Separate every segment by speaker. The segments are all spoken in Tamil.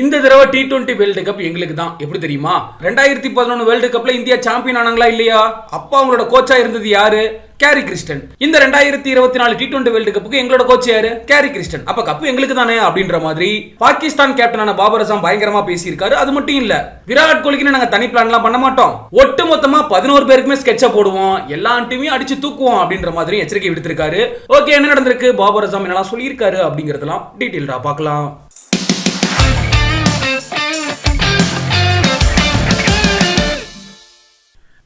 Speaker 1: இந்த தடவை டி டுவெண்ட்டி வேர்ல்டு கப் எங்களுக்கு தான். எப்படி தெரியுமா? ரெண்டாயிரத்தி பதினொன்று வேர்ல்டு கப்ல இந்தியா சாம்பியன் ஆனாங்களா இல்லையா? அப்பா அவங்களோட கோச்சா இருந்தது யாரு? கேரி கிறிஸ்டன் இந்த ரெண்டாயிரத்தி இருபத்தி நாலு டி டுவெண்ட்டி வேர்ல்டு கப்புக்கு எங்களோட கோச் யாரு? கேரி கிறிஸ்டன் அப்ப கப்பு எங்களுக்கு தானே அப்படின்ற மாதிரி பாகிஸ்தான் கேப்டனான பாபர் அசாம் பயங்கரமா பேசியிருக்காரு. அது மட்டும் இல்ல விராட் கோலிக்கு நாங்க தனி பிளான்லாம் பண்ண மாட்டோம். ஒட்டு மொத்தமா பதினோரு பேருக்குமே ஸ்கெட்ச போடுவோம். எல்லா டீமையும் அடிச்சு தூக்குவோம் அப்படின்ற மாதிரி எச்சரிக்கை விடுத்திருக்காரு. ஓகே என்ன நடந்திருக்கு? பாபர் அசாம் என்னெல்லாம் சொல்லியிருக்காரு அப்படிங்கறதெல்லாம் டீட்டெயில்டா பார்க்கலாம்.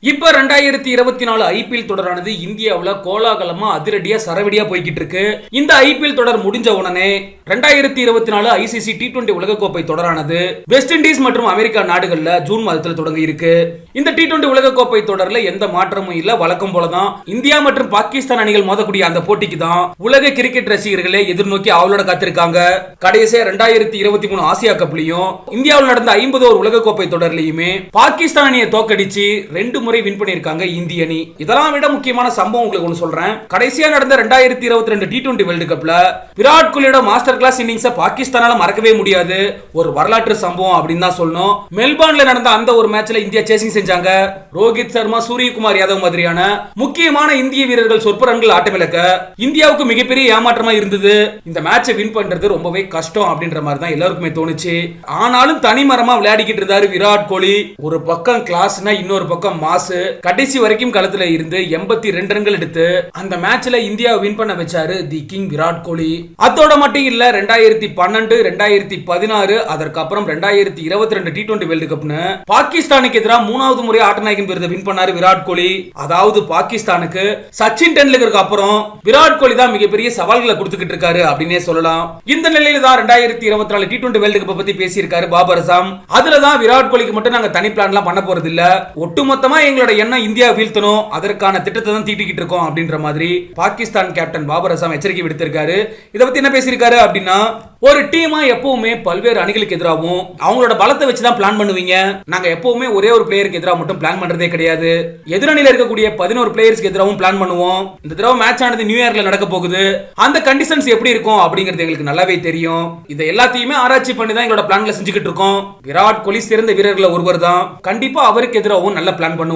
Speaker 1: இப்போ ரெண்டாயிரத்தி இருபத்தி நாலு ஐபிஎல் தொடரானது இந்தியாவுல கோலாகலமா அதிரடியா சரவடியா போய்கிட்டு இருக்கு. இந்த ஐபிஎல் தொடர் முடிஞ்ச உடனே ரெண்டாயிரத்தி இருபத்தி நாலு ஐசிசி டி டுவெண்டி உலகக்கோப்பை தொடரானது வெஸ்ட் இண்டீஸ் மற்றும் அமெரிக்கா நாடுகளில் ஜூன் மாதத்தில் தொடங்கி இருக்கு. இந்த டி டுவெண்டி உலகக்கோப்பை தொடர்ல எந்த மாற்றமும் இல்ல வழக்கம் போலதான். இந்தியா மற்றும் பாகிஸ்தான் அணிகள் மோதக்கூடிய அந்த போட்டிக்கு தான் உலக கிரிக்கெட் ரசிகர்களே எதிர்நோக்கி அவளோட காத்திருக்காங்க. கடைசியா ரெண்டாயிரத்தி இருபத்தி மூணு ஆசியா கப்லயும் இந்தியாவில் நடந்த ஐம்பது ஒரு உலகக்கோப்பை தொடர்லயுமே பாகிஸ்தான் அணியை தோக்கடிச்சு ரெண்டு முறை வின் பண்ணிருக்காங்க இந்திய அணி. இதெல்லாம் விட முக்கியமான சம்பவம் உங்களுக்கு ஒன்று சொல்றேன். கடைசியா நடந்த ரெண்டாயிரத்தி இருபத்தி ரெண்டு டி டுவெண்டி வேர்ல்டு கப்ல விராட் கோலியோட மாஸ்டர் கிளாஸ் இன்னிங்ஸை பாகிஸ்தானால மறக்கவே முடியாது. ஒரு வரலாற்று சம்பவம் அப்படின்னு தான் சொல்லணும். மெல்பர்ன்ல நடந்த அந்த ஒரு மேட்ச்ல இந்தியா சேசிங் செஞ்சாங்க. ரோஹித் சர்மா சூரியகுமார் யாதவ் மாதிரியான முக்கியமான இந்திய வீரர்கள் சொற்ப ரன்கள் ஆட்டமிழக்க இந்தியாவுக்கு மிகப்பெரிய ஏமாற்றமா இருந்தது. இந்த மேட்சை வின் பண்றது ரொம்பவே கஷ்டம் அப்படின்ற மாதிரி தான் எல்லாருக்குமே தோணுச்சு. ஆனாலும் தனிமரமா விளையாடிக்கிட்டு இருந்தாரு விராட் கோலி. ஒரு பக்கம் கிளாஸ்னா இன்னொரு பக்கம் மாசு கடைசி வரைக்கும் களத்துல இருந்து எண்பத்தி ரெண்டு ரன்கள் எடுத்து அந்த மேட்ச்ல இந்தியா வின் பண்ண வச்சாரு தி கிங் விராட் கோலி. அதோட மட்டும் இல்ல ரெண்டாயிரத்தி பன்னெண்டு ரெண்டாயிரத்தி பதினாறு அதற்கப்புறம் ரெண்டாயிரத்தி இருபத்தி ரெண்டு டி டுவெண்டி வேர்ல்டு கப்னு பாகிஸ்தானுக்கு எதிராக மூணாவது முறை ஆட்டநாயகன் விருதை வின் பண்ணாரு விராட் கோலி. அதாவது பாகிஸ்தானுக்கு சச்சின் டெண்டுல்கருக்கு அப்புறம் விராட் கோலி தான் மிகப்பெரிய சவால்களை கொடுத்துக்கிட்டு இருக்காரு அப்படின்னே சொல்லலாம். இந்த நிலையில தான் ரெண்டாயிரத்தி இருபத்தி நாலு டி டுவெண்டி வேர்ல்டு கப் பத்தி பேசியிருக்காரு பாபர் அசாம். அதுல தான் விராட் கோலிக்கு மட்டும் நாங்க தனி பிளான் எல்லாம் பண்ண போறது இல்ல ஒட்டுமொத்தமா எங்களோட எண்ணம் இந்தியா வீழ்த்தணும் அதற்கான திட்டத்தை தான் தீட்டிக்கிட்டு இருக்கோம் அப்படின்ற மாதிரி பாகிஸ்தான் கேப்டன் பாபர் அசாம் எச்சரிக்கை விடுத்திருக்காரு. இதை பத்தி என்ன பேசியிருக்காரு அப்படின்னா ஒரு டீமா எப்பவுமே பல்வேறு அணிகளுக்கு எதிராகவும் அவங்களோட பலத்தை வச்சு தான் பிளான் பண்ணுவீங்க. நாங்க எப்பவுமே ஒரே ஒரு பிளேயருக்கு எதிராக மட்டும் பிளான் பண்றதே கிடையாது. எதிரணியில இருக்கக்கூடிய பதினோரு பிளேயர்ஸ்க்கு எதிராகவும் பிளான் பண்ணுவோம். இந்த தடவை மேட்ச் ஆனது நியூ இயர்ல நடக்க போகுது. அந்த கண்டிஷன்ஸ் எப்படி இருக்கும் அப்படிங்கிறது எங்களுக்கு நல்லாவே தெரியும். இதை எல்லாத்தையுமே ஆராய்ச்சி பண்ணி தான் எங்களோட பிளான்ல செஞ்சுக்கிட்டு இருக்கோம். விராட் கோலி சிறந்த வீரர்கள் ஒருவர் தான். கண்டிப்பா அவருக்கு எதிராகவும் நல்ல பிளான் பண்ணுவோம்.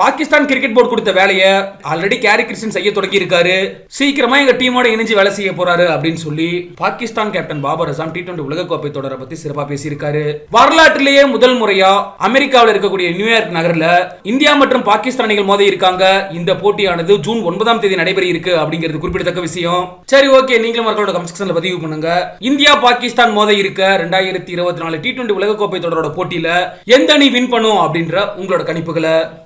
Speaker 1: பாகிஸ்தான் கிரிக்கெட் போர்டு கொடுத்த வேலையை ஆல்ரெடி கேரி கிறிஸ்டன் செய்ய தொடங்கி இருக்காரு சீக்கிரமா எங்க டீமோட இணைஞ்சு வேலை செய்ய போறாரு அப்படின்னு சொல்லி Pakistan captain Babar Azam T twenty உலகக்கோப்பை தொடரை பத்தி சிறப்பா பேசியிருக்காரு. வரலாற்றிலேயே முதல் முறையா அமெரிக்காவில் இருக்கக்கூடிய நியூயார்க் நகர்ல இந்தியா மற்றும் பாகிஸ்தான் அணிகள் மோத இருக்காங்க. இந்த போட்டியானது ஜூன் ஒன்பதாம் தேதி நடைபெற இருக்கு அப்படிங்கிறது குறிப்பிடத்தக்க விஷயம். சரி ஓகே நீங்களும் மக்களோட கமெண்ட் செக்ஷன்ல பதிவு பண்ணுங்க. இந்தியா பாகிஸ்தான் மோத இருக்க ரெண்டாயிரத்தி இருபத்தி நாலு டி டுவெண்டி உலகக்கோப்பை தொடரோட போட்டியில எந்த அணி வின் பண்ணும் அப்படின்ற உங்களோட கணிப்புகளை